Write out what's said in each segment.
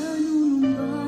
的怒容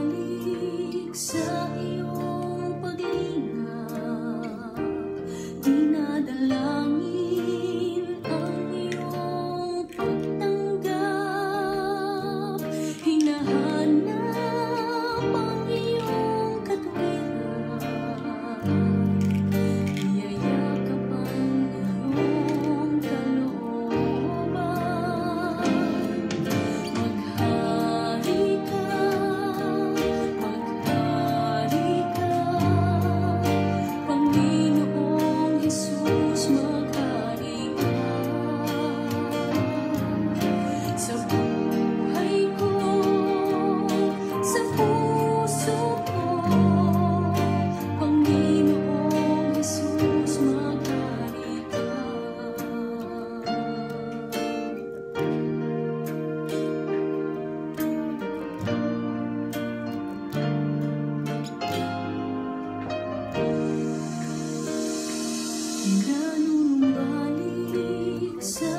Ganun balik sa